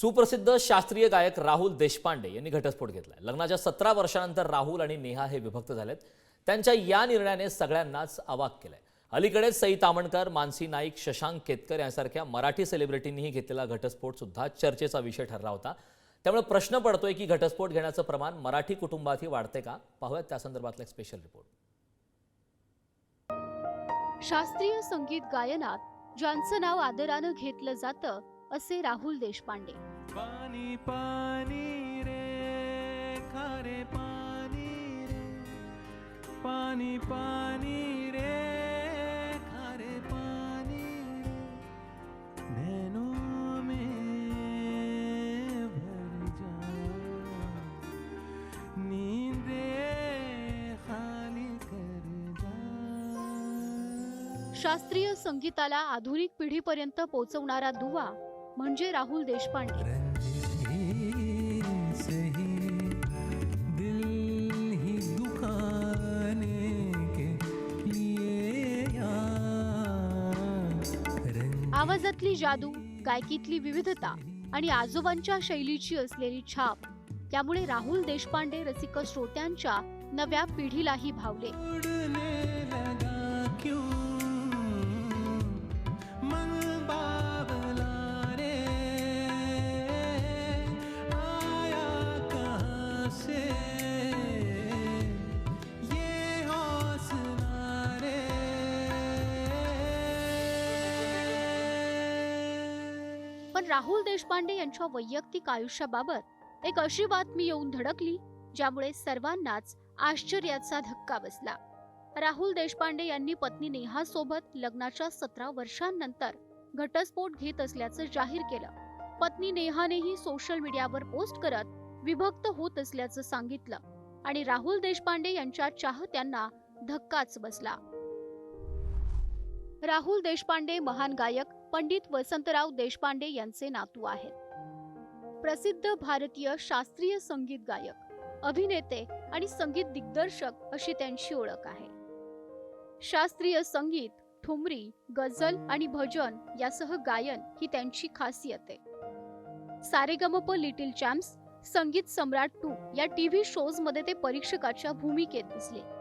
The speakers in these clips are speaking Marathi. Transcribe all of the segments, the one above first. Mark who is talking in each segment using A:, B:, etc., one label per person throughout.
A: सुप्रसिद्ध शास्त्रीय गायक राहुल देशपांडे यांनी घटस्फोट घेतलाय. लग्नाच्या सतरा वर्षानंतर राहुल आणि नेहा हे विभक्त झालेत. त्यांच्या या निर्णयाने सगळ्यांनाच अवाक केलाय. अलीकडेच सई तामणकर मानसी नाईक शशांक केतकर यांसारख्या मराठी सेलिब्रिटींनीही घेतलेला घटस्फोट सुद्धा चर्चेचा विषय ठरला होता. त्यामुळे प्रश्न पडतोय की घटस्फोट घेण्याचं प्रमाण मराठी कुटुंबातही वाढते का? पाहूयात त्या संदर्भातला एक स्पेशल रिपोर्ट
B: शास्त्रीय संगीत गायनात ज्यांचं नाव आदरानं घेतलं जातं असे राहुल देशपांडे.
C: पाणी पाणी रे खारे पाणी रे. पाणी पाणी रे खारे पाणी रे. नैनों में भर जा. नींदे खाली कर जा.
B: शास्त्रीय संगीताला आधुनिक पिढीपर्यंत पोहोचवणारा दुवा म्हणजे राहुल देशपांडे. आवाजातली जादू गायकीतली विविधता आणि आजोबांच्या शैलीची असलेली छाप त्यामुळे राहुल देशपांडे रसिक श्रोत्यांच्या नव्या पिढीलाही भावले. राहुल देशपांडे यांच्या वैयक्तिक आयुष्याबाबत एक अशी बातमी येऊन धडकली ज्यामुळे सर्वांनाच आश्चर्याचा धक्का बसला. राहुल देशपांडे यांनी पत्नी नेहा सोबत लग्नाच्या सतरा वर्षांनंतर घटस्फोट घेत असल्याचं जाहीर केलं. पत्नी नेहानेही सोशल मीडियावर पोस्ट करत विभक्त होत असल्याचं सांगितलं आणि राहुल देशपांडे यांच्या चाहत्यांना धक्काच बसला. राहुल देशपांडे महान गायक पंडित वसंतराव देशपांडे यांचे नातू आहेत. प्रसिद्ध भारतीय शास्त्रीय संगीत गायक अभिनेते आणि संगीत दिग्दर्शक अशी त्यांची ओळख आहे. शास्त्रीय संगीत ठुमरी गझल आणि भजन यासह गायन ही त्यांची खासियत आहे. Sa Re Ga Ma Pa little champs Sangeet Samrat two या टीव्ही शोजमध्ये ते परीक्षकाच्या भूमिकेत दिसले.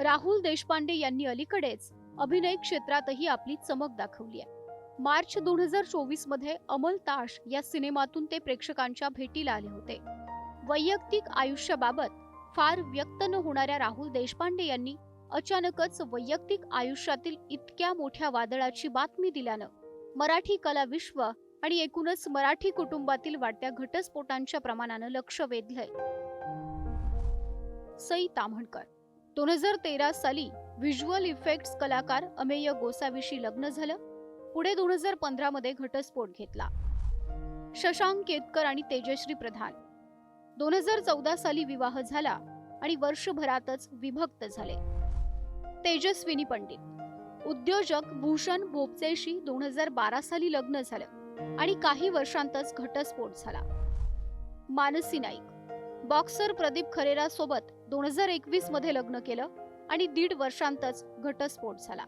B: राहुल देशपांडे यांनी अलीकडेच अभिनय क्षेत्रातही आपली चमक दाखवली आहे. मार्च दोन हजार चोवीसमध्ये अमल ताश या सिनेमातून ते प्रेक्षकांच्या भेटीला आले होते. वैयक्तिक आयुष्याबाबत फार व्यक्त न होणाऱ्या राहुल देशपांडे यांनी अचानकच वैयक्तिक आयुष्यातील इतक्या मोठ्या वादळाची बातमी दिल्यानं मराठी कला विश्व आणि एकूणच मराठी कुटुंबातील वाढत्या घटस्फोटांच्या प्रमाणानं लक्ष वेधलंय. सई ताम्हणकर दोन हजार तेरा साली व्हिज्युअल इफेक्ट्स कलाकार अमेय गोसावीशी लग्न झालं. पुढे दोन हजार पंधरामध्ये घटस्फोट घेतला. शशांक केतकर आणि तेजश्री प्रधान. दोन हजार चौदा साली विवाह झाला आणि वर्षभरातच विभक्त झाले. तेजस्विनी पंडित. उद्योजक भूषण भोपचेशी दोन हजार बारा साली लग्न झालं आणि काही वर्षांतच घटस्फोट झाला. मानसी नाईक. बॉक्सर प्रदीप खरेरा सोबत दोन हजार एकवीसमध्ये लग्न केलं आणि दीड वर्षांतच घटस्फोट झाला.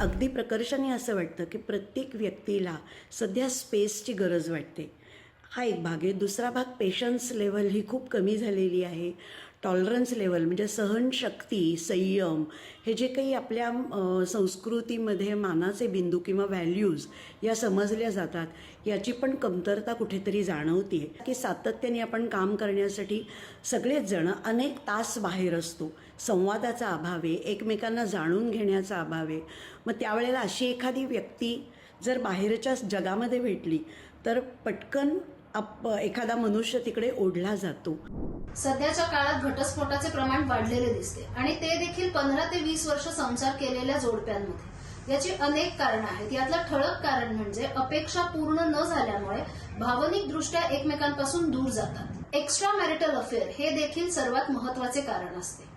D: अगदी प्रकर्षाने असं वाटतं की प्रत्येक व्यक्तीला सध्या स्पेसची गरज वाटते. हा एक भाग आहे. दुसरा भाग पेशन्स लेवल ही खूप कमी झालेली आहे. टॉलरन्स लेवल म्हणजे सहनशक्ती संयम हे जे काही आपल्या संस्कृतीमध्ये मानाचे बिंदू किंवा व्हॅल्यूज या समजल्या जातात याची पण कमतरता कुठेतरी जाणवते की सातत्याने आपण काम करण्यासाठी सगळेच जण अनेक तास बाहेर असतो. संवादाचा अभाव आहे एकमेकांना जाणून घेण्याचा अभाव आहे. मग त्यावेळेला अशी एखादी व्यक्ती जर बाहेरच्या जगामध्ये भेटली तर पटकन आप एखादा मनुष्य तिकडे ओढला जातो.
E: सध्याच्या काळात घटस्फोटाचे प्रमाण वाढलेले दिसते आणि ते देखील पंधरा ते वीस वर्ष संसार केलेल्या जोडप्यांमध्ये. याची अनेक कारणं आहेत. यातलं ठळक कारण म्हणजे अपेक्षा पूर्ण न झाल्यामुळे भावनिक दृष्ट्या एकमेकांपासून दूर जातात. एक्स्ट्रा मॅरिटल अफेअर हे देखील सर्वात महत्त्वाचे कारण असते.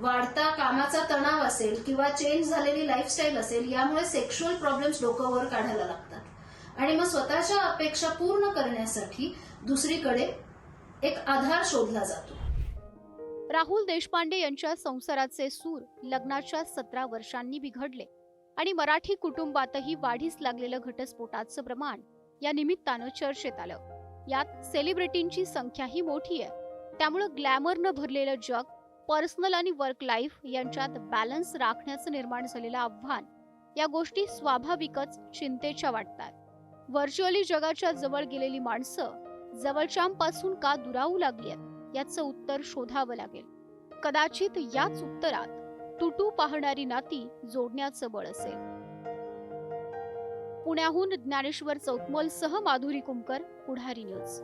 E: वाढता कामाचा तणाव असेल किंवा चेंज झालेली लाईफस्टाईल असेल यामुळे सेक्शुअल प्रॉब्लेम्स डोकवर काढायला लागतात. आणि मग स्वतःच्या अपेक्षा पूर्ण करण्यासाठी दुसरीकडे एक आधार शोधला जातो.
B: राहुल देशपांडे यांच्या संसाराचे सूर लग्नाच्या सतरा वर्षांनी बिघडले आणि मराठी कुटुंबातही वाढीस लागलेलं घटस्फोटाचं प्रमाण या निमित्तानं चर्चेत आलं. यात सेलिब्रिटींची संख्याही मोठी आहे. त्यामुळं ग्लॅमरनं भरलेलं जग पर्सनल आणि वर्क लाईफ यांच्यात बॅलन्स राखण्याचं निर्माण झालेलं आव्हान या गोष्टी स्वाभाविकच चिंतेच्या वाटतात. व्हर्च्युअली जगाच्या जवळ गेलेली माणसं जवळच्यापासून का दुरावू लागली आहेत याचं उत्तर शोधावं लागेल. कदाचित याच उत्तरात तुटू पाहणारी नाती जोडण्याचं बळ असेल. पुण्याहून ज्ञानेश्वर चौतमोल सह माधुरी कुमकर पुढारी न्यूज.